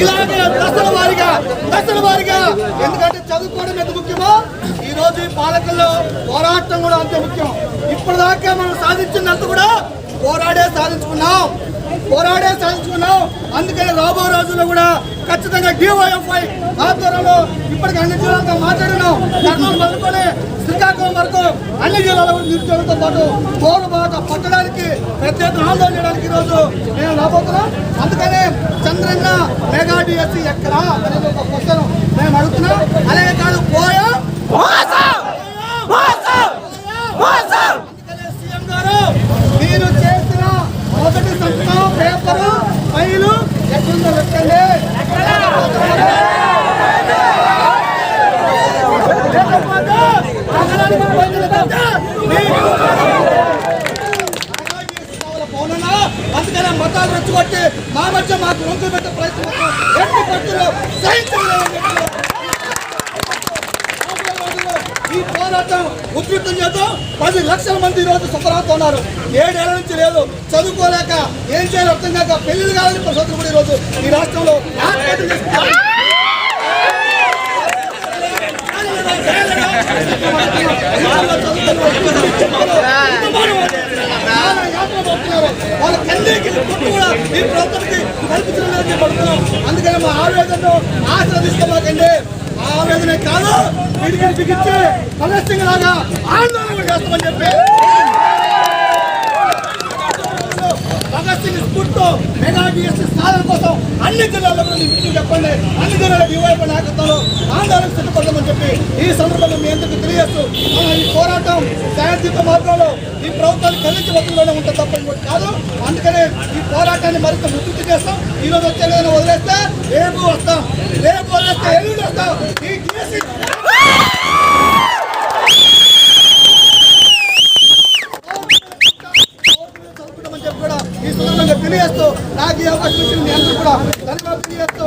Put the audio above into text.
ఇలాగే దశల వారిగా దశల వారిగా. ఎందుకంటే చదువుకోవడం ఎంత ముఖ్యమో ఈ రోజు ఈ పాలకుల్లో పోరాటం కూడా అంతే ముఖ్యం. ఇప్పటిదాకా మనం సాధించినంత కూడా పోరాడే సాధించుకున్నాం. పోరాడే సాధించుకున్నాం. అందుకని రాబో రోజుల్లో కూడా ఖచ్చితంగా డిఓఎఫ్ఐ ఆధ్వర్యంలో ఇప్పటికి అన్ని జిల్లాలతో మాట్లాడినాం. కర్నూలు మొదలుకొని శ్రీకాకుళం వరకు అన్ని జిల్లాల నిరుద్యోగులతో పాటు తోలు బాధ పట్టడానికి ప్రత్యేక ఆందోళన చేయడానికి ఈరోజు మేము రాబోతున్నాం అందుకనే చంద్రన్న మెగా డిఎస్సి ఎక్కడా అనేది ఒక క్వశ్చన్ మేము అడుగుతున్నాం. అలాగే కాదు పోయా? సీఎం గారు మీరు చేసిన మొదటి సంతకం పేపరు ఫైలు ఎక్కడుందో పెట్టండి అందుకనే మతాలు రెచ్చగొట్టి మా మధ్య మాకు రొంకు పెట్టే ప్రయత్నం ఎట్టి పట్టులు ఈ పోరాటం ఉధృతం చేద్దాం. పది లక్షల మంది ఈరోజు రోజు సుఖరావుతున్నారు ఏడేళ్ళ నుంచి లేదు. చదువుకోలేక ఏం చేయాలి అర్థం కాక పెళ్ళి కావాలని పరిస్థితులు కూడా ఈరోజు ఈ రాష్ట్రంలో చదువుతున్నారు చేసుకుంటున్నారు. వాళ్ళ తల్లికి కూడా ఈ ప్రభుత్వానికి కల్పించడం పడుతున్నాం అందుకని మా ఆవేదనను ఆశ్రదిస్తామాకండి ఆవేదనే కాదు వీడికి బిగించి ఫలస్తింగ్ లాగా ఆందోళన చేస్తామని చెప్పి భగత్ సింగ్ స్ఫూర్తితో మెగా డిఎస్సీ సాధన కోసం అన్ని జిల్లాల్లో కూడా మీకు చెప్పండి. అన్ని జిల్లాల యువైపు నాయకత్వంలో ఆందోళన సిద్ధపడమని చెప్పి ఈ సందర్భంలో మీ అందరికీ తెలియజేస్తూ మన ఈ పోరాటం శాంతియుత మార్గంలో ఈ ప్రభుత్వాన్ని కలిసి వదులులోనే ఉంటుంది తప్ప ఇంకోటి కాదు. అందుకనే ఈ పోరాటాన్ని మరింత ఉధృతి చేస్తాం. ఈ రోజు వచ్చే ఏదైనా వదిలేస్తే రేపు వస్తాం. రేపు వదిలేస్తే ఎల్లుండి వస్తాం. ఈ కేసీ చదువుకుంటామని చెప్పి కూడా ఈ సందర్భంగా తెలియజేస్తూ నాకు ఈ అవకాశం ఇచ్చిన మీ అందరూ కూడా ధన్యవాదాలు తెలియజేస్తూ.